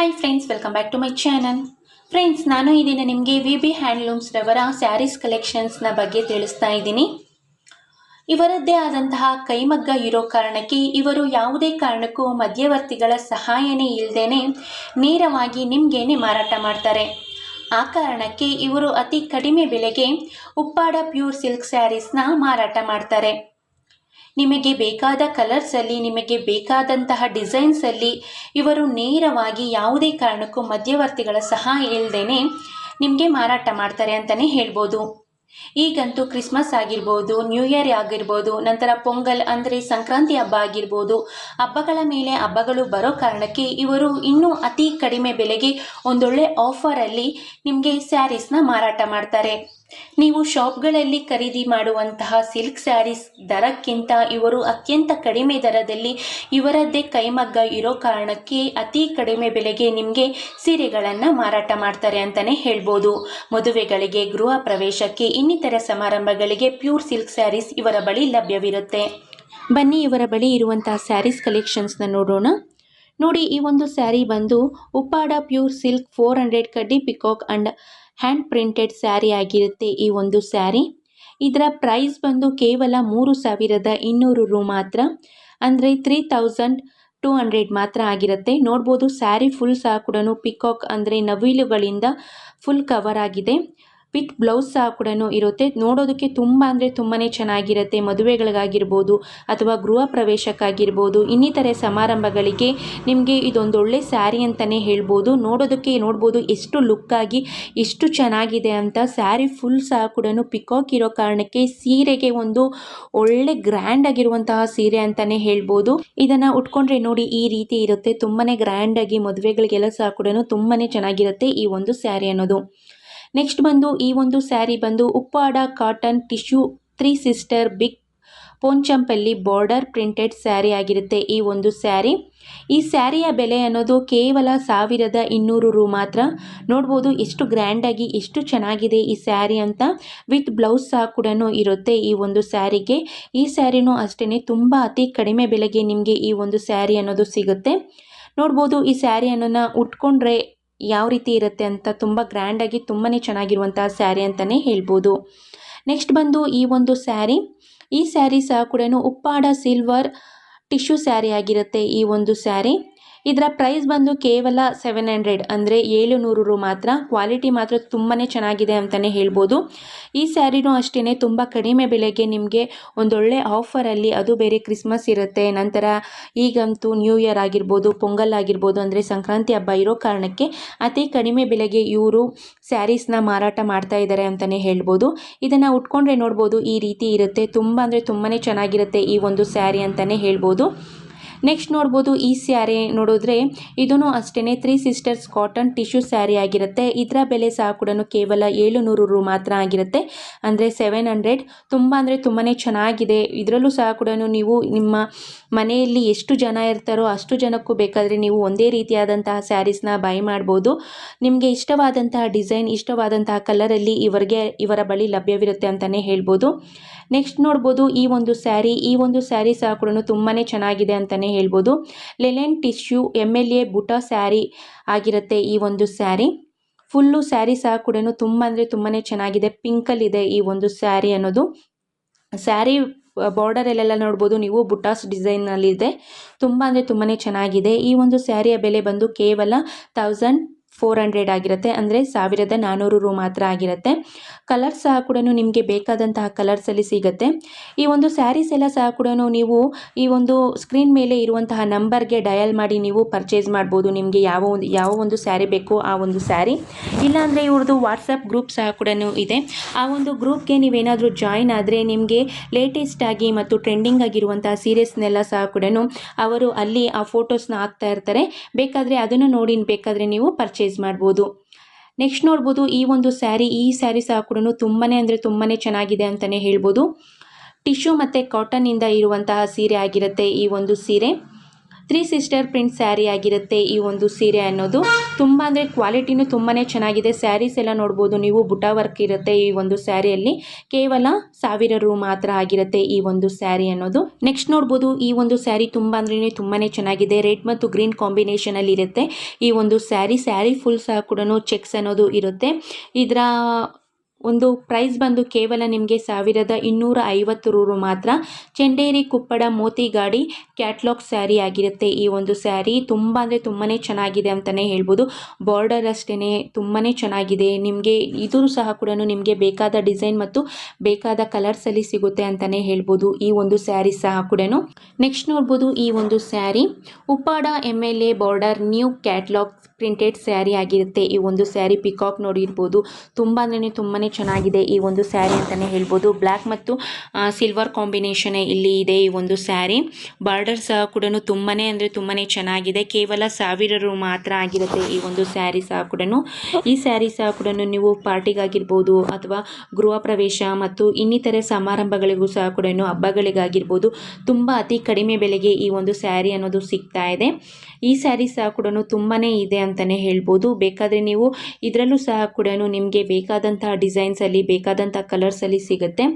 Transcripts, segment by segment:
Hi friends welcome back to my channel friends ನಾನು ಈ ದಿನ ನಿಮಗೆ ವಿ ಬಿ ಹ್ಯಾಂಡ್ಲೂಮ್ಸ್ ರವರ ಸ್ಯಾರೀಸ್ ಕಲೆಕ್ಷನ್ಸ್ನ ಬಗ್ಗೆ ತಿಳಿಸ್ತಾ ಇದ್ದೀನಿ ಇವರದ್ದೇ ಆದಂತಹ ಕೈಮಗ್ಗ ಇರೋ ಕಾರಣಕ್ಕೆ ಇವರು ಯಾವುದೇ ಕಾರಣಕ್ಕೂ ಮಧ್ಯವರ್ತಿಗಳ ಸಹಾಯನೇ ಇಲ್ಲದೇನೆ ನೇರವಾಗಿ ನಿಮಗೇನೆ ಮಾರಾಟ ಮಾಡ್ತಾರೆ. ಆ ಕಾರಣಕ್ಕೆ ಇವರು ಅತಿ ಕಡಿಮೆ ಬೆಲೆಗೆ ಉಪ್ಪಾಡ ಪ್ಯೂರ್ ಸಿಲ್ಕ್ ಸ್ಯಾರೀಸ್ನ ಮಾರಾಟ ಮಾಡ್ತಾರೆ. ನಿಮಗೆ ಬೇಕಾದ ಕಲರ್ಸಲ್ಲಿ ನಿಮಗೆ ಬೇಕಾದಂತಹ ಡಿಸೈನ್ಸಲ್ಲಿ ಇವರು ನೇರವಾಗಿ ಯಾವುದೇ ಕಾರಣಕ್ಕೂ ಮಧ್ಯವರ್ತಿಗಳ ಸಹಾಯ ಇಲ್ಲದೇನೆ ನಿಮಗೆ ಮಾರಾಟ ಮಾಡ್ತಾರೆ ಅಂತಲೇ ಹೇಳ್ಬೋದು. ಈಗಂತೂ ಕ್ರಿಸ್ಮಸ್ ಆಗಿರ್ಬೋದು ನ್ಯೂ ಇಯರ್ ಆಗಿರ್ಬೋದು, ನಂತರ ಪೊಂಗಲ್ ಅಂದರೆ ಸಂಕ್ರಾಂತಿ ಹಬ್ಬ ಆಗಿರ್ಬೋದು, ಹಬ್ಬಗಳ ಮೇಲೆ ಹಬ್ಬಗಳು ಬರೋ ಕಾರಣಕ್ಕೆ ಇವರು ಇನ್ನೂ ಅತಿ ಕಡಿಮೆ ಬೆಲೆಗೆ ಒಂದೊಳ್ಳೆ ಆಫರಲ್ಲಿ ನಿಮಗೆ ಸ್ಯಾರೀಸ್ನ ಮಾರಾಟ ಮಾಡ್ತಾರೆ. ನೀವು ಶಾಪ್ಗಳಲ್ಲಿ ಖರೀದಿ ಮಾಡುವಂತಹ ಸಿಲ್ಕ್ ಸ್ಯಾರೀಸ್ ದರಕ್ಕಿಂತ ಇವರು ಅತ್ಯಂತ ಕಡಿಮೆ ದರದಲ್ಲಿ ಇವರದ್ದೇ ಕೈಮಗ್ಗ ಇರೋ ಕಾರಣಕ್ಕೆ ಅತಿ ಕಡಿಮೆ ಬೆಲೆಗೆ ನಿಮಗೆ ಸೀರೆಗಳನ್ನು ಮಾರಾಟ ಮಾಡ್ತಾರೆ ಅಂತಲೇ ಹೇಳ್ಬೋದು. ಮದುವೆಗಳಿಗೆ, ಗೃಹ ಪ್ರವೇಶಕ್ಕೆ, ಇನ್ನಿತರ ಸಮಾರಂಭಗಳಿಗೆ ಪ್ಯೂರ್ ಸಿಲ್ಕ್ ಸ್ಯಾರೀಸ್ ಇವರ ಬಳಿ ಲಭ್ಯವಿರುತ್ತೆ. ಬನ್ನಿ ಇವರ ಬಳಿ ಇರುವಂತಹ ಸ್ಯಾರೀಸ್ ಕಲೆಕ್ಷನ್ಸ್ನ ನೋಡೋಣ. ನೋಡಿ, ಈ ಒಂದು ಸ್ಯಾರಿ ಬಂದು Uppada pure silk four hundred ಕಡ್ಡಿ peacock and hand printed saree ಆಗಿರುತ್ತೆ ಈ ಒಂದು ಸ್ಯಾರಿ ಇದರ ಪ್ರೈಸ್ ಬಂದು ಕೇವಲ ಮೂರು ಸಾವಿರದ ಇನ್ನೂರು ರು ಮಾತ್ರ. ಅಂದರೆ ತ್ರೀ ತೌಸಂಡ್ ಟೂ ಹಂಡ್ರೆಡ್ ಮಾತ್ರ ಆಗಿರುತ್ತೆ. ನೋಡ್ಬೋದು ಸ್ಯಾರಿ ಫುಲ್ ಸಹ ಕೂಡ ಪಿಕಾಕ್ ಅಂದರೆ ನವಿಲುಗಳಿಂದ ಫುಲ್ ಕವರ್ ಆಗಿದೆ. ವಿತ್ ಬ್ಲೌಸ್ ಸಹ ಕೂಡ ಇರುತ್ತೆ. ನೋಡೋದಕ್ಕೆ ತುಂಬ ಅಂದರೆ ತುಂಬಾ ಚೆನ್ನಾಗಿರುತ್ತೆ. ಮದುವೆಗಳಿಗಾಗಿರ್ಬೋದು ಅಥವಾ ಗೃಹ ಪ್ರವೇಶಕ್ಕಾಗಿರ್ಬೋದು, ಇನ್ನಿತರೆ ಸಮಾರಂಭಗಳಿಗೆ ನಿಮಗೆ ಇದೊಂದು ಒಳ್ಳೆ ಸ್ಯಾರಿ ಅಂತಲೇ ಹೇಳ್ಬೋದು. ನೋಡೋದಕ್ಕೆ ನೋಡ್ಬೋದು ಎಷ್ಟು ಲುಕ್ಕಾಗಿ, ಎಷ್ಟು ಚೆನ್ನಾಗಿದೆ ಅಂತ. ಸ್ಯಾರಿ ಫುಲ್ ಸಹ ಕೂಡ ಪಿಕಾಕ್ ಇರೋ ಕಾರಣಕ್ಕೆ ಸೀರೆಗೆ ಒಂದು ಒಳ್ಳೆ ಗ್ರ್ಯಾಂಡ್ ಆಗಿರುವಂತಹ ಸೀರೆ ಅಂತಲೇ ಹೇಳ್ಬೋದು. ಇದನ್ನು ಉಟ್ಕೊಂಡ್ರೆ ನೋಡಿ ಈ ರೀತಿ ಇರುತ್ತೆ. ತುಂಬಾ ಗ್ರ್ಯಾಂಡಾಗಿ ಮದುವೆಗಳಿಗೆಲ್ಲ ಸಹ ಕೂಡ ತುಂಬಾ ಚೆನ್ನಾಗಿರುತ್ತೆ ಈ ಒಂದು ಸ್ಯಾರಿ ಅನ್ನೋದು. ನೆಕ್ಸ್ಟ್ ಬಂದು, ಈ ಒಂದು ಸ್ಯಾರಿ ಬಂದು Uppada cotton tissue three sister big Pochampally border printed sari ಆಗಿರುತ್ತೆ ಈ ಒಂದು ಸ್ಯಾರಿ. ಈ ಸ್ಯಾರಿಯ ಬೆಲೆ ಅನ್ನೋದು ಕೇವಲ ಸಾವಿರದ ಇನ್ನೂರು ರು ಮಾತ್ರ. ನೋಡ್ಬೋದು ಎಷ್ಟು ಗ್ರ್ಯಾಂಡಾಗಿ ಎಷ್ಟು ಚೆನ್ನಾಗಿದೆ ಈ ಸ್ಯಾರಿ ಅಂತ ವಿತ್ ಬ್ಲೌಸ್ ಸಹ ಕೂಡ ಇರುತ್ತೆ ಈ ಒಂದು ಸ್ಯಾರಿಗೆ. ಈ ಸ್ಯಾರಿನೂ ಅಷ್ಟೇ ತುಂಬ ಅತಿ ಕಡಿಮೆ ಬೆಲೆಗೆ ನಿಮಗೆ ಈ ಒಂದು ಸ್ಯಾರಿ ಅನ್ನೋದು ಸಿಗುತ್ತೆ. ನೋಡ್ಬೋದು ಈ ಸ್ಯಾರಿಯನ್ನು ಉಟ್ಕೊಂಡ್ರೆ ಯಾವ ರೀತಿ ಇರುತ್ತೆ ಅಂತ ತುಂಬ ಗ್ರ್ಯಾಂಡಾಗಿ ತುಂಬಾ ಚೆನ್ನಾಗಿರುವಂತಹ ಸ್ಯಾರಿ ಅಂತಲೇ ಹೇಳ್ಬೋದು. ನೆಕ್ಸ್ಟ್ ಬಂದು ಈ ಒಂದು ಸ್ಯಾರಿ. ಈ ಸ್ಯಾರಿ ಸಹ ಕೂಡ ಉಪ್ಪಾಡ ಸಿಲ್ವರ್ ಟಿಶ್ಯೂ ಸ್ಯಾರಿ ಆಗಿರುತ್ತೆ ಈ ಒಂದು ಸ್ಯಾರಿ. ಇದರ ಪ್ರೈಸ್ ಬಂದು ಕೇವಲ ಸೆವೆನ್ ಹಂಡ್ರೆಡ್ ಅಂದರೆ ಏಳು ನೂರು ಮಾತ್ರ. ಕ್ವಾಲಿಟಿ ಮಾತ್ರ ತುಂಬಾ ಚೆನ್ನಾಗಿದೆ ಅಂತಲೇ ಹೇಳ್ಬೋದು. ಈ ಸ್ಯಾರಿನೂ ಅಷ್ಟೇ ತುಂಬ ಕಡಿಮೆ ಬೆಲೆಗೆ ನಿಮಗೆ ಒಂದೊಳ್ಳೆ ಆಫರಲ್ಲಿ ಅದು ಬೇರೆ ಕ್ರಿಸ್ಮಸ್ ಇರುತ್ತೆ. ನಂತರ ಈಗಂತೂ ನ್ಯೂ ಇಯರ್ ಆಗಿರ್ಬೋದು, ಪೊಂಗಲ್ ಆಗಿರ್ಬೋದು ಅಂದರೆ ಸಂಕ್ರಾಂತಿ ಹಬ್ಬ ಇರೋ ಕಾರಣಕ್ಕೆ ಅತಿ ಕಡಿಮೆ ಬೆಲೆಗೆ ಇವರು ಸ್ಯಾರೀಸ್ನ ಮಾರಾಟ ಮಾಡ್ತಾ ಇದ್ದಾರೆ ಅಂತಲೇ ಹೇಳ್ಬೋದು. ಇದನ್ನು ಉಟ್ಕೊಂಡ್ರೆ ನೋಡ್ಬೋದು ಈ ರೀತಿ ಇರುತ್ತೆ. ತುಂಬ ಅಂದರೆ ತುಂಬಾ ಚೆನ್ನಾಗಿರುತ್ತೆ ಈ ಒಂದು ಸ್ಯಾರಿ ಅಂತಲೇ ಹೇಳ್ಬೋದು. ನೆಕ್ಸ್ಟ್ ನೋಡ್ಬೋದು ಈ ಸ್ಯಾರಿ ನೋಡಿದ್ರೆ ಇದೂ ಅಷ್ಟೇ three sisters cotton tissue sari ಆಗಿರುತ್ತೆ. ಇದರ ಬೆಲೆ ಸಹ ಕೂಡ ಕೇವಲ ಏಳು ನೂರು ಮಾತ್ರ ಆಗಿರುತ್ತೆ. ಅಂದರೆ ಸೆವೆನ್ ಹಂಡ್ರೆಡ್ ತುಂಬ ಅಂದರೆ ತುಂಬಾ ಚೆನ್ನಾಗಿದೆ. ಇದರಲ್ಲೂ ಸಹ ಕೂಡ ನೀವು ನಿಮ್ಮ ಮನೆಯಲ್ಲಿ ಎಷ್ಟು ಜನ ಇರ್ತಾರೋ ಅಷ್ಟು ಜನಕ್ಕೂ ಬೇಕಾದರೆ ನೀವು ಒಂದೇ ರೀತಿಯಾದಂತಹ ಸ್ಯಾರೀಸ್ನ ಬೈ ಮಾಡ್ಬೋದು. ನಿಮಗೆ ಇಷ್ಟವಾದಂತಹ ಡಿಸೈನ್ ಇಷ್ಟವಾದಂತಹ ಕಲರಲ್ಲಿ ಇವರಿಗೆ, ಇವರ ಬಳಿ ಲಭ್ಯವಿರುತ್ತೆ ಅಂತಲೇ ಹೇಳ್ಬೋದು. ನೆಕ್ಸ್ಟ್ ನೋಡ್ಬೋದು ಈ ಒಂದು ಸ್ಯಾರಿ, ಈ ಒಂದು ಸ್ಯಾರಿ ಸಹ ಕೂಡ ತುಂಬಾ ಚೆನ್ನಾಗಿದೆ ಅಂತಲೇ ಹೇಳ್ಬೋದು. Linen tissue, M L A, boot sari ಆಗಿರುತ್ತೆ ಈ ಒಂದು ಸ್ಯಾರಿ. ಫುಲ್ಲು ಸ್ಯಾರಿ ಸಹ ಕೂಡ ತುಂಬ ಅಂದರೆ ತುಂಬಾ ಚೆನ್ನಾಗಿದೆ. ಪಿಂಕಲ್ಲಿದೆ ಈ ಒಂದು ಸ್ಯಾರಿ ಅನ್ನೋದು. ಸ್ಯಾರಿ ಬಾರ್ಡರಲ್ಲೆಲ್ಲ ನೋಡ್ಬೋದು ನೀವು, ಬುಟಾಸ್ ಡಿಸೈನಲ್ಲಿದೆ ತುಂಬ ಅಂದರೆ ತುಂಬಾ ಚೆನ್ನಾಗಿದೆ. ಈ ಒಂದು ಸ್ಯಾರಿಯ ಬೆಲೆ ಬಂದು ಕೇವಲ ತೌಸಂಡ್ ಫೋರ್ ಹಂಡ್ರೆಡ್ ಆಗಿರುತ್ತೆ, ಅಂದರೆ ಸಾವಿರದ ನಾನ್ನೂರು ರು ಮಾತ್ರ ಆಗಿರುತ್ತೆ. ಕಲರ್ಸ್ ಸಹ ಕೂಡ ನಿಮಗೆ ಬೇಕಾದಂತಹ ಕಲರ್ಸಲ್ಲಿ ಸಿಗುತ್ತೆ. ಈ ಒಂದು ಸ್ಯಾರೀಸ್ ಎಲ್ಲ ಸಹ ಕೂಡ ನೀವು ಈ ಒಂದು ಸ್ಕ್ರೀನ್ ಮೇಲೆ ಇರುವಂತಹ ನಂಬರ್ಗೆ ಡಯಲ್ ಮಾಡಿ ನೀವು ಪರ್ಚೇಸ್ ಮಾಡ್ಬೋದು. ನಿಮಗೆ ಯಾವ ಒಂದು ಯಾವ ಒಂದು ಸ್ಯಾರಿ ಬೇಕು ಆ ಒಂದು ಸ್ಯಾರಿ ಇಲ್ಲಾಂದರೆ ಇವ್ರದ್ದು ವಾಟ್ಸಪ್ ಗ್ರೂಪ್ ಸಹ ಕೂಡ ಇದೆ. ಆ ಒಂದು ಗ್ರೂಪ್ಗೆ ನೀವೇನಾದರೂ ಜಾಯಿನ್ ಆದರೆ ನಿಮಗೆ ಲೇಟೆಸ್ಟ್ ಆಗಿ ಮತ್ತು ಟ್ರೆಂಡಿಂಗ್ ಆಗಿರುವಂತಹ ಸೀರೀಸ್ನೆಲ್ಲ ಸಹ ಕೂಡ ಅವರು ಅಲ್ಲಿ ಆ ಫೋಟೋಸ್ನ ಹಾಕ್ತಾ ಇರ್ತಾರೆ. ಬೇಕಾದರೆ ಅದನ್ನು ನೋಡಿ, ಬೇಕಾದರೆ ನೀವು ಪರ್ಚೇಸ್ ಮಾಡ್ಬೋದು. ನೆಕ್ಸ್ಟ್ ನೋಡ್ಬೋದು, ಈ ಒಂದು ಸ್ಯಾರಿ ಈ ಸ್ಯಾರಿ ಸಹ ಕೂಡ ತುಂಬಾ ಅಂದರೆ ತುಂಬಾ ಚೆನ್ನಾಗಿದೆ ಅಂತಲೇ ಹೇಳ್ಬೋದು. ಟಿಶ್ಯೂ ಮತ್ತು ಕಾಟನ್ನಿಂದ ಇರುವಂತಹ ಸೀರೆ ಆಗಿರುತ್ತೆ ಈ ಒಂದು ಸೀರೆ. ತ್ರೀ ಸಿಸ್ಟರ್ ಪ್ರಿಂಟ್ ಸ್ಯಾರಿ ಆಗಿರುತ್ತೆ ಈ ಒಂದು ಸೀರೆ ಅನ್ನೋದು. ತುಂಬ ಅಂದರೆ ಕ್ವಾಲಿಟಿನೂ ತುಂಬಾ ಚೆನ್ನಾಗಿದೆ. ಸ್ಯಾರೀಸ್ ಎಲ್ಲ ನೋಡ್ಬೋದು. ನೀವು ಬುಟ ವರ್ಕ್ ಇರುತ್ತೆ ಈ ಒಂದು ಸ್ಯಾರಿಯಲ್ಲಿ ಕೇವಲ ಸಾವಿರ ರು ಮಾತ್ರ ಆಗಿರುತ್ತೆ ಈ ಒಂದು ಸ್ಯಾರಿ ಅನ್ನೋದು. ನೆಕ್ಸ್ಟ್ ನೋಡ್ಬೋದು. ಈ ಒಂದು ಸ್ಯಾರಿ ತುಂಬ ಅಂದ್ರೆ ತುಂಬಾ ಚೆನ್ನಾಗಿದೆ. ರೆಡ್ ಮತ್ತು ಗ್ರೀನ್ ಕಾಂಬಿನೇಷನಲ್ಲಿ ಇರುತ್ತೆ ಈ ಒಂದು ಸ್ಯಾರಿ ಸ್ಯಾರಿ ಫುಲ್ ಸಹ ಕೂಡ ಚೆಕ್ಸ್ ಅನ್ನೋದು ಇರುತ್ತೆ. ಇದರ ಒಂದು ಪ್ರೈಸ್ ಬಂದು ಕೇವಲ ನಿಮಗೆ ಸಾವಿರದ ಇನ್ನೂರ ಐವತ್ತು ರೂರು ಮಾತ್ರ. ಚೆಂಡೇರಿ ಕುಪ್ಪಡ ಮೋತಿಗಾಡಿ ಕ್ಯಾಟ್ಲಾಗ್ ಸ್ಯಾರಿ ಆಗಿರುತ್ತೆ. ಈ ಒಂದು ಸ್ಯಾರಿ ತುಂಬ ಅಂದರೆ ತುಂಬಾ ಚೆನ್ನಾಗಿದೆ ಅಂತಲೇ ಹೇಳ್ಬೋದು. ಬಾರ್ಡರ್ ಅಷ್ಟೇ ತುಂಬಾ ಚೆನ್ನಾಗಿದೆ. ನಿಮಗೆ ಇದೂ ಸಹ ಕೂಡ ನಿಮಗೆ ಬೇಕಾದ ಡಿಸೈನ್ ಮತ್ತು ಬೇಕಾದ ಕಲರ್ಸಲ್ಲಿ ಸಿಗುತ್ತೆ ಅಂತಲೇ ಹೇಳ್ಬೋದು. ಈ ಒಂದು ಸ್ಯಾರಿ ಸಹ ಕೂಡ ನೆಕ್ಸ್ಟ್ ನೋಡ್ಬೋದು ಈ ಒಂದು sari. Uppada M L A border new catalogue printed sari ಆಗಿರುತ್ತೆ. ಈ ಒಂದು ಸ್ಯಾರಿ ಪಿಕಾಕ್ ನೋಡಿರ್ಬೋದು ತುಂಬ ಅಂದ್ರೆ ತುಂಬಾ ಚೆನ್ನಾಗಿದೆ ಈ ಒಂದು ಸ್ಯಾರಿ ಅಂತಲೇ ಹೇಳ್ಬೋದು. ಬ್ಲ್ಯಾಕ್ ಮತ್ತು ಸಿಲ್ವರ್ ಕಾಂಬಿನೇಷನ್ ಇಲ್ಲಿ ಇದೆ ಈ ಒಂದು ಸ್ಯಾರಿ ಬಾರ್ಡರ್ ಸಹ ಕೂಡ ತುಂಬಾ ಅಂದರೆ ತುಂಬಾ ಚೆನ್ನಾಗಿದೆ. ಕೇವಲ ಸಾವಿರ ರು ಮಾತ್ರ ಆಗಿರುತ್ತೆ ಈ ಒಂದು ಸ್ಯಾರಿ ಸಹ ಕೂಡ ಈ ಸ್ಯಾರಿ ಸಹ ಕೂಡ ನೀವು ಪಾರ್ಟಿಗಾಗಿರ್ಬೋದು ಅಥವಾ ಗೃಹ ಪ್ರವೇಶ ಮತ್ತು ಇನ್ನಿತರೆ ಸಮಾರಂಭಗಳಿಗೂ ಸಹ ಕೂಡ ಹಬ್ಬಗಳಿಗಾಗಿರ್ಬೋದು ತುಂಬ ಅತಿ ಕಡಿಮೆ ಬೆಲೆಗೆ ಈ ಒಂದು ಸ್ಯಾರಿ ಅನ್ನೋದು ಸಿಗ್ತಾ ಇದೆ. ಈ ಸ್ಯಾರಿ ಸಹ ಕೂಡ ತುಂಬಾ ಇದೆ ಅಂತಲೇ ಹೇಳ್ಬೋದು. ಬೇಕಾದರೆ ನೀವು ಇದರಲ್ಲೂ ಸಹ ಕೂಡ ನಿಮಗೆ ಬೇಕಾದಂತಹ ಡಿಸೈನ್ಸಲ್ಲಿ ಬೇಕಾದಂಥ ಕಲರ್ಸಲ್ಲಿ ಸಿಗುತ್ತೆ.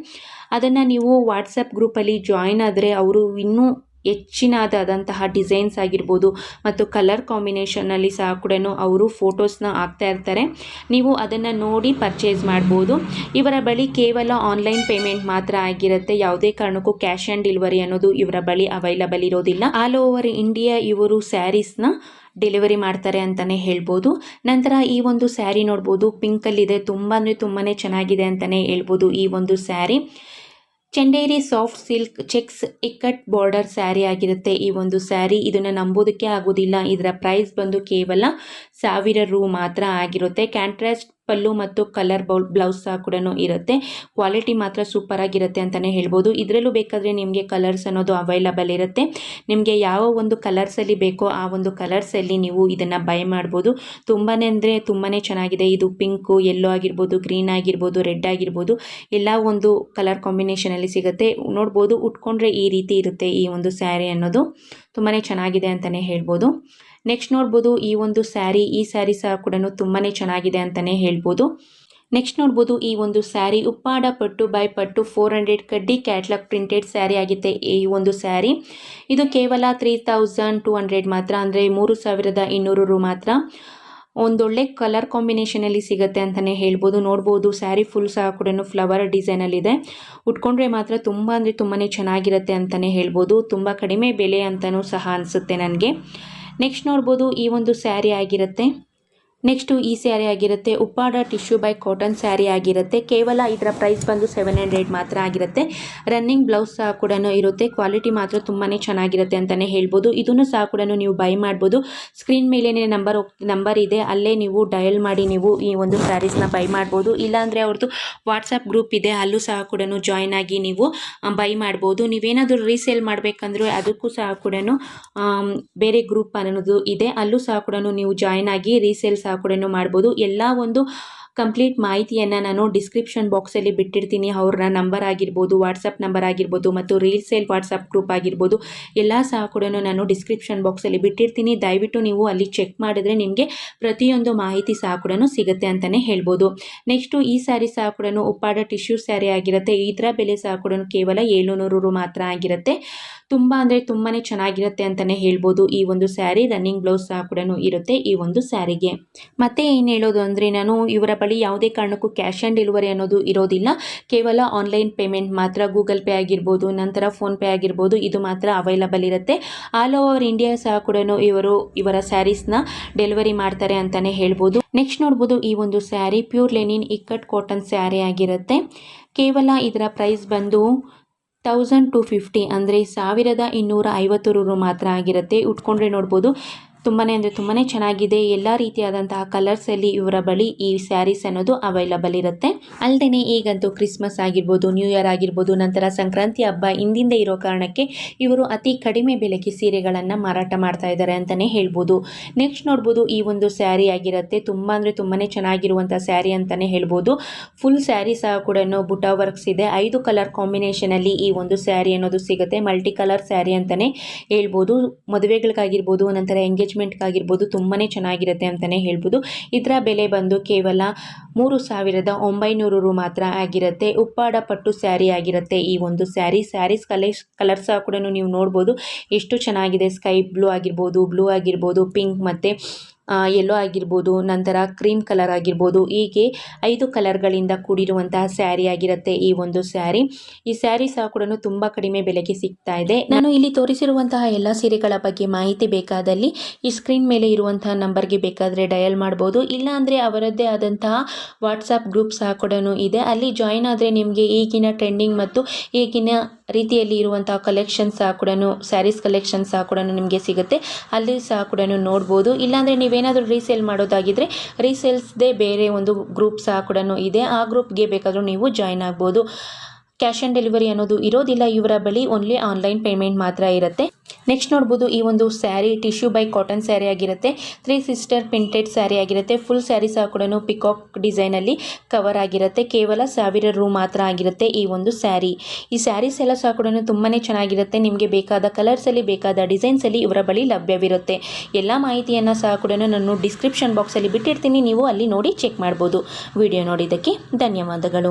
ಅದನ್ನು ನೀವು ವಾಟ್ಸಪ್ ಗ್ರೂಪಲ್ಲಿ ಜಾಯಿನ್ ಆದರೆ ಅವರು ಇನ್ನೂ ಹೆಚ್ಚಿನದಾದಂತಹ ಡಿಸೈನ್ಸ್ ಆಗಿರ್ಬೋದು ಮತ್ತು ಕಲರ್ ಕಾಂಬಿನೇಷನಲ್ಲಿ ಸಹ ಕೂಡ ಅವರು ಫೋಟೋಸ್ನ ಹಾಕ್ತಾ ಇರ್ತಾರೆ. ನೀವು ಅದನ್ನು ನೋಡಿ ಪರ್ಚೇಸ್ ಮಾಡ್ಬೋದು. ಇವರ ಬಳಿ ಕೇವಲ ಆನ್ಲೈನ್ ಪೇಮೆಂಟ್ ಮಾತ್ರ ಆಗಿರುತ್ತೆ. ಯಾವುದೇ ಕಾರಣಕ್ಕೂ ಕ್ಯಾಶ್ ಆನ್ ಡೆಲಿವರಿ ಅನ್ನೋದು ಇವರ ಬಳಿ ಅವೈಲಬಲ್ ಇರೋದಿಲ್ಲ. ಆಲ್ ಓವರ್ ಇಂಡಿಯಾ ಇವರು ಸ್ಯಾರೀಸ್ನ ಡೆಲಿವರಿ ಮಾಡ್ತಾರೆ ಅಂತಲೇ ಹೇಳ್ಬೋದು. ನಂತರ ಈ ಒಂದು ಸ್ಯಾರಿ ನೋಡ್ಬೋದು. ಪಿಂಕಲ್ಲಿದೆ ತುಂಬ ಅಂದರೆ ತುಂಬಾ ಚೆನ್ನಾಗಿದೆ ಅಂತಲೇ ಹೇಳ್ಬೋದು ಈ ಒಂದು sari. Chanderi soft silk checks ikat border sari ಆಗಿರುತ್ತೆ ಈ ಒಂದು ಸ್ಯಾರಿ. ಇದನ್ನು ನಂಬೋದಕ್ಕೆ ಆಗೋದಿಲ್ಲ. ಇದರ ಪ್ರೈಸ್ ಬಂದು ಕೇವಲ ಸಾವಿರ ರೂ ಮಾತ್ರ ಆಗಿರುತ್ತೆ. ಕ್ಯಾಂಟ್ರಾಸ್ಟ್ ಪಲ್ಲು ಮತ್ತು ಕಲರ್ ಬೌಲ್ ಬ್ಲೌಸ್ ಸಹ ಕೂಡ ಇರುತ್ತೆ. ಕ್ವಾಲಿಟಿ ಮಾತ್ರ ಸೂಪರ್ ಆಗಿರುತ್ತೆ ಅಂತಲೇ ಹೇಳ್ಬೋದು. ಇದರಲ್ಲೂ ಬೇಕಾದರೆ ನಿಮಗೆ ಕಲರ್ಸ್ ಅನ್ನೋದು ಅವೈಲಬಲ್ ಇರುತ್ತೆ. ನಿಮಗೆ ಯಾವ ಒಂದು ಕಲರ್ಸಲ್ಲಿ ಬೇಕೋ ಆ ಒಂದು ಕಲರ್ಸಲ್ಲಿ ನೀವು ಇದನ್ನು ಬೈ ಮಾಡ್ಬೋದು. ತುಂಬಾ ಅಂದರೆ ತುಂಬಾ ಚೆನ್ನಾಗಿದೆ. ಇದು ಪಿಂಕು ಯೆಲ್ಲೋ ಆಗಿರ್ಬೋದು, ಗ್ರೀನ್ ಆಗಿರ್ಬೋದು, ರೆಡ್ ಆಗಿರ್ಬೋದು, ಎಲ್ಲ ಒಂದು ಕಲರ್ ಕಾಂಬಿನೇಷನಲ್ಲಿ ಸಿಗುತ್ತೆ. ನೋಡ್ಬೋದು, ಉಟ್ಕೊಂಡ್ರೆ ಈ ರೀತಿ ಇರುತ್ತೆ ಈ ಒಂದು ಸ್ಯಾರಿ ಅನ್ನೋದು. ತುಂಬಾ ಚೆನ್ನಾಗಿದೆ ಅಂತಲೇ ಹೇಳ್ಬೋದು. ನೆಕ್ಸ್ಟ್ ನೋಡ್ಬೋದು ಈ ಒಂದು ಸ್ಯಾರಿ, ಈ ಸ್ಯಾರಿ ಸಹ ಕೂಡ ತುಂಬಾ ಚೆನ್ನಾಗಿದೆ ಅಂತಲೇ ಹೇಳ್ಬೋದು. ನೆಕ್ಸ್ಟ್ ನೋಡ್ಬೋದು ಈ ಒಂದು ಸ್ಯಾರಿ ಉಪ್ಪಾಡ ಪಟ್ಟು ಬೈ ಪಟ್ಟು ಫೋರ್ ಹಂಡ್ರೆಡ್ ಕಡ್ಡಿ ಕ್ಯಾಟ್ಲಾಗ್ ಪ್ರಿಂಟೆಡ್ ಸ್ಯಾರಿ ಆಗಿದೆ ಈ ಒಂದು ಸ್ಯಾರಿ. ಇದು ಕೇವಲ ತ್ರೀ ತೌಸಂಡ್ ಟು ಹಂಡ್ರೆಡ್ ಮಾತ್ರ, ಅಂದರೆ ಮೂರು ಸಾವಿರದ ಇನ್ನೂರು ಮಾತ್ರ. ಒಂದೊಳ್ಳೆ ಕಲರ್ ಕಾಂಬಿನೇಷನಲ್ಲಿ ಸಿಗುತ್ತೆ ಅಂತಲೇ ಹೇಳ್ಬೋದು. ನೋಡ್ಬೋದು ಸ್ಯಾರಿ ಫುಲ್ ಸಹ ಕೂಡ ಫ್ಲವರ್ ಡಿಸೈನಲ್ಲಿದೆ ಉಟ್ಕೊಂಡ್ರೆ ಮಾತ್ರ ತುಂಬ, ಅಂದರೆ ತುಂಬಾ ಚೆನ್ನಾಗಿರುತ್ತೆ ಅಂತಲೇ ಹೇಳ್ಬೋದು. ತುಂಬ ಕಡಿಮೆ ಬೆಲೆ ಅಂತಲೂ ಸಹ ಅನಿಸುತ್ತೆ ನನಗೆ. ನೆಕ್ಸ್ಟ್ ನೋಡ್ಬೋದು ಈ ಒಂದು ಸ್ಯಾರಿ ಆಗಿರುತ್ತೆ. ನೆಕ್ಸ್ಟು ಈ ಸ್ಯಾರಿ ಆಗಿರುತ್ತೆ. Uppada tissue by cotton sari ಆಗಿರುತ್ತೆ. ಕೇವಲ ಇದರ ಪ್ರೈಸ್ ಬಂದು ಸೆವೆನ್ ಹಂಡ್ರೆಡ್ ಮಾತ್ರ ಆಗಿರುತ್ತೆ. ರನ್ನಿಂಗ್ ಬ್ಲೌಸ್ ಸಹ ಕೂಡ ಇರುತ್ತೆ. ಕ್ವಾಲಿಟಿ ಮಾತ್ರ ತುಂಬಾ ಚೆನ್ನಾಗಿರುತ್ತೆ ಅಂತಲೇ ಹೇಳ್ಬೋದು. ಇದನ್ನು ಸಹ ಕೂಡ ನೀವು ಬೈ ಮಾಡ್ಬೋದು. ಸ್ಕ್ರೀನ್ ಮೇಲೇ ನಂಬರ್ ನಂಬರ್ ಇದೆ. ಅಲ್ಲೇ ನೀವು ಡಯಲ್ ಮಾಡಿ ನೀವು ಈ ಒಂದು ಸ್ಯಾರೀಸ್ನ ಬೈ ಮಾಡ್ಬೋದು. ಇಲ್ಲಾಂದರೆ ಅವ್ರದ್ದು ವಾಟ್ಸಪ್ ಗ್ರೂಪ್ ಇದೆ. ಅಲ್ಲೂ ಸಹ ಕೂಡ ಜಾಯ್ನ್ ಆಗಿ ನೀವು ಬೈ ಮಾಡ್ಬೋದು. ನೀವೇನಾದರೂ ರೀಸೇಲ್ ಮಾಡಬೇಕಂದ್ರೆ ಅದಕ್ಕೂ ಸಹ ಕೂಡ ಬೇರೆ ಗ್ರೂಪ್ ಅನ್ನೋದು ಇದೆ. ಅಲ್ಲೂ ಸಹ ಕೂಡ ನೀವು ಜಾಯ್ನ್ ಆಗಿ ರೀಸೇಲ್ ಸಹ ಕೂಡ ಮಾಡ್ಬೋದು. ಎಲ್ಲ ಒಂದು ಕಂಪ್ಲೀಟ್ ಮಾಹಿತಿಯನ್ನು ನಾನು ಡಿಸ್ಕ್ರಿಪ್ಷನ್ ಬಾಕ್ಸಲ್ಲಿ ಬಿಟ್ಟಿರ್ತೀನಿ. ಅವ್ರನ್ನ ನಂಬರ್ ಆಗಿರ್ಬೋದು ವಾಟ್ಸಪ್ ನಂಬರ್ ಆಗಿರ್ಬೋದು ಮತ್ತು ರೀಲ್ಸೇಲ್ ವಾಟ್ಸಪ್ ಗ್ರೂಪ್ ಆಗಿರ್ಬೋದು. ಎಲ್ಲ ಸಹ ಕೂಡ ನಾನು ಡಿಸ್ಕ್ರಿಪ್ಷನ್ ಬಾಕ್ಸಲ್ಲಿ ಬಿಟ್ಟಿರ್ತೀನಿ. ದಯವಿಟ್ಟು ನೀವು ಅಲ್ಲಿ ಚೆಕ್ ಮಾಡಿದ್ರೆ ನಿಮಗೆ ಪ್ರತಿಯೊಂದು ಮಾಹಿತಿ ಸಹ ಕೂಡ ಸಿಗುತ್ತೆ ಅಂತಲೇ ಹೇಳ್ಬೋದು. ನೆಕ್ಸ್ಟು ಈ ಸ್ಯಾರಿ ಸಹ ಕೂಡ ಉಪ್ಪಾಡ ಟಿಶ್ಯೂ ಸ್ಯಾರಿ ಆಗಿರುತ್ತೆ. ಇದರ ಬೆಲೆ ಸಹ ಕೂಡ ಕೇವಲ ಏಳುನೂರು ಮಾತ್ರ ಆಗಿರುತ್ತೆ. ತುಂಬ ಅಂದರೆ ತುಂಬಾ ಚೆನ್ನಾಗಿರುತ್ತೆ ಅಂತಲೇ ಹೇಳ್ಬೋದು. ಈ ಒಂದು ಸ್ಯಾರಿ ರನ್ನಿಂಗ್ ಬ್ಲೌಸ್ ಸಹ ಕೂಡ ಇರುತ್ತೆ ಈ ಒಂದು ಸ್ಯಾರಿಗೆ. ಮತ್ತೆ ಏನು ಹೇಳೋದು ಅಂದರೆ ನಾನು ಇವರ ಬಳಿ ಯಾವುದೇ ಕಾರಣಕ್ಕೂ ಕ್ಯಾಶ್ ಆನ್ ಡೆಲಿವರಿ ಅನ್ನೋದು ಇರೋದಿಲ್ಲ. ಕೇವಲ ಆನ್ಲೈನ್ ಪೇಮೆಂಟ್ ಮಾತ್ರ ಗೂಗಲ್ ಪೇ ಆಗಿರ್ಬೋದು, ನಂತರ ಫೋನ್ಪೇ ಆಗಿರ್ಬೋದು, ಇದು ಮಾತ್ರ ಅವೈಲಬಲ್ ಇರುತ್ತೆ. ಆಲ್ ಓವರ್ ಇಂಡಿಯಾ ಸಹ ಕೂಡ ಇವರು ಇವರ ಸ್ಯಾರೀಸ್ನ ಡೆಲಿವರಿ ಮಾಡ್ತಾರೆ ಅಂತಲೇ ಹೇಳ್ಬೋದು. ನೆಕ್ಸ್ಟ್ ನೋಡ್ಬೋದು, ಈ ಒಂದು sari pure linen ikat cotton sari ಆಗಿರುತ್ತೆ. ಕೇವಲ ಇದರ ಪ್ರೈಸ್ ಬಂದು ತೌಸಂಡ್ ಟು ಫಿಫ್ಟಿ ಅಂದರೆ ಸಾವಿರದ ಇನ್ನೂರ ಐವತ್ತು ರು ಮಾತ್ರ ಆಗಿರುತ್ತೆ. ಉಟ್ಕೊಂಡ್ರೆ ನೋಡ್ಬೋದು. ತುಂಬಾ ಅಂದರೆ ತುಂಬಾ ಚೆನ್ನಾಗಿದೆ. ಎಲ್ಲ ರೀತಿಯಾದಂತಹ ಕಲರ್ಸಲ್ಲಿ ಇವರ ಬಳಿ ಈ ಸ್ಯಾರೀಸ್ ಅನ್ನೋದು ಅವೈಲಬಲ್ ಇರುತ್ತೆ. ಅಲ್ಲದೆ ಈಗಂತೂ ಕ್ರಿಸ್ಮಸ್ ಆಗಿರ್ಬೋದು ನ್ಯೂ ಇಯರ್ ಆಗಿರ್ಬೋದು, ನಂತರ ಸಂಕ್ರಾಂತಿ ಹಬ್ಬ ಹಿಂದಿಂದ ಇರೋ ಕಾರಣಕ್ಕೆ ಇವರು ಅತಿ ಕಡಿಮೆ ಬೆಲೆಗೆ ಸೀರೆಗಳನ್ನು ಮಾರಾಟ ಮಾಡ್ತಾ ಇದ್ದಾರೆ ಅಂತಲೇ ಹೇಳ್ಬೋದು. ನೆಕ್ಸ್ಟ್ ನೋಡ್ಬೋದು, ಈ ಒಂದು ಸ್ಯಾರಿ ಆಗಿರುತ್ತೆ. ತುಂಬ ಅಂದರೆ ತುಂಬಾ ಚೆನ್ನಾಗಿರುವಂಥ ಸ್ಯಾರಿ ಅಂತಲೇ ಹೇಳ್ಬೋದು. ಫುಲ್ ಸ್ಯಾರಿ ಸಹ ಕೂಡ ಬುಟ ವರ್ಕ್ಸ್ ಇದೆ. ಐದು ಕಲರ್ ಕಾಂಬಿನೇಷನಲ್ಲಿ ಈ ಒಂದು ಸ್ಯಾರಿ ಅನ್ನೋದು ಸಿಗುತ್ತೆ. ಮಲ್ಟಿ ಕಲರ್ ಸ್ಯಾರಿ ಅಂತಲೇ ಹೇಳ್ಬೋದು. ಮದುವೆಗಳಿಗಾಗಿರ್ಬೋದು, ನಂತರ ಎಂಗೇಜ್ಮೆಂಟ್ಗಾಗಿರ್ಬೋದು ತುಂಬಾ ಚೆನ್ನಾಗಿರುತ್ತೆ ಅಂತಲೇ ಹೇಳ್ಬೋದು. ಇದರ ಬೆಲೆ ಬಂದು ಕೇವಲ ಮೂರು ಸಾವಿರದ ಒಂಬೈನೂರು ರು ಮಾತ್ರ ಆಗಿರುತ್ತೆ. ಉಪ್ಪಾಡ ಪಟ್ಟು ಸ್ಯಾರಿ ಆಗಿರುತ್ತೆ. ಈ ಒಂದು ಸ್ಯಾರಿ, ಸ್ಯಾರೀಸ್ ಕಲರ್ಸ್ ಕಲರ್ಸ್ ಕೂಡ ನೀವು ನೋಡ್ಬೋದು. ಎಷ್ಟು ಚೆನ್ನಾಗಿದೆ. ಸ್ಕೈ ಬ್ಲೂ ಆಗಿರ್ಬೋದು ಬ್ಲೂ ಆಗಿರ್ಬೋದು, ಪಿಂಕ್ ಮತ್ತು ಯೆಲ್ಲೋ ಆಗಿರ್ಬೋದು, ನಂತರ ಕ್ರೀಮ್ ಕಲರ್ ಆಗಿರ್ಬೋದು, ಹೀಗೆ ಐದು ಕಲರ್ಗಳಿಂದ ಕೂಡಿರುವಂತಹ ಸ್ಯಾರಿ ಆಗಿರುತ್ತೆ ಈ ಒಂದು ಸ್ಯಾರಿ ಈ ಸ್ಯಾರಿ ಸಹ ಕೂಡ ತುಂಬ ಕಡಿಮೆ ಬೆಲೆಗೆ ಸಿಗ್ತಾ ಇದೆ. ನಾನು ಇಲ್ಲಿ ತೋರಿಸಿರುವಂತಹ ಎಲ್ಲ ಸೀರೆಗಳ ಬಗ್ಗೆ ಮಾಹಿತಿ ಬೇಕಾದಲ್ಲಿ ಈ ಸ್ಕ್ರೀನ್ ಮೇಲೆ ಇರುವಂತಹ ನಂಬರ್ಗೆ ಬೇಕಾದರೆ ಡಯಲ್ ಮಾಡ್ಬೋದು. ಇಲ್ಲಾಂದರೆ ಅವರದ್ದೇ ಆದಂತಹ ವಾಟ್ಸಪ್ ಗ್ರೂಪ್ ಸಹ ಕೂಡ ಇದೆ. ಅಲ್ಲಿ ಜಾಯಿನ್ ಆದರೆ ನಿಮಗೆ ಈಗಿನ ಟ್ರೆಂಡಿಂಗ್ ಮತ್ತು ಈಗಿನ ರೀತಿಯಲ್ಲಿ ಇರುವಂತಹ ಕಲೆಕ್ಷನ್ ಸಹ ಕೂಡ ಸ್ಯಾರೀಸ್ ಕಲೆಕ್ಷನ್ ಸಹ ಕೂಡ ನಿಮಗೆ ಸಿಗುತ್ತೆ. ಅಲ್ಲಿ ಸಹ ಕೂಡ ನೋಡ್ಬೋದು. ಇಲ್ಲಾಂದರೆ ನೀವೇನಾದರೂ ರೀಸೇಲ್ ಮಾಡೋದಾಗಿದ್ದರೆ ರೀಸೇಲ್ಸ್ದೇ ಬೇರೆ ಒಂದು ಗ್ರೂಪ್ ಸಹ ಕೂಡ ಇದೆ. ಆ ಗ್ರೂಪ್ಗೆ ಬೇಕಾದರೂ ನೀವು ಜಾಯಿನ್ ಆಗ್ಬೋದು. ಕ್ಯಾಶ್ ಆನ್ ಡೆಲಿವರಿ ಅನ್ನೋದು ಇರೋದಿಲ್ಲ, ಇವರ ಬಳಿ ಓನ್ಲಿ ಆನ್ಲೈನ್ ಪೇಮೆಂಟ್ ಮಾತ್ರ ಇರುತ್ತೆ. ನೆಕ್ಸ್ಟ್ ನೋಡ್ಬೋದು, ಈ ಒಂದು sari tissue by cotton sari ಆಗಿರುತ್ತೆ. ತ್ರೀ ಸಿಸ್ಟರ್ ಪ್ರಿಂಟೆಡ್ ಸ್ಯಾರಿ ಆಗಿರುತ್ತೆ. ಫುಲ್ ಸ್ಯಾರಿ ಸಹ ಕೂಡ ಪಿಕಾಕ್ ಡಿಸೈನಲ್ಲಿ ಕವರ್ ಆಗಿರುತ್ತೆ. ಕೇವಲ ಸಾವಿರ ರೂ ಮಾತ್ರ ಆಗಿರುತ್ತೆ ಈ ಒಂದು ಸ್ಯಾರಿ ಈ ಸ್ಯಾರೀಸ್ ಎಲ್ಲ ಸಹ ಕೂಡ ತುಂಬಾ ಚೆನ್ನಾಗಿರುತ್ತೆ. ನಿಮಗೆ ಬೇಕಾದ ಕಲರ್ಸಲ್ಲಿ ಬೇಕಾದ ಡಿಸೈನ್ಸಲ್ಲಿ ಇವರ ಬಳಿ ಲಭ್ಯವಿರುತ್ತೆ. ಎಲ್ಲ ಮಾಹಿತಿಯನ್ನು ಸಹ ಕೂಡ ನಾನು ಡಿಸ್ಕ್ರಿಪ್ಷನ್ ಬಾಕ್ಸಲ್ಲಿ ಬಿಟ್ಟಿರ್ತೀನಿ. ನೀವು ಅಲ್ಲಿ ನೋಡಿ ಚೆಕ್ ಮಾಡ್ಬೋದು. ವಿಡಿಯೋ ನೋಡಿದ್ದಕ್ಕೆ ಧನ್ಯವಾದಗಳು.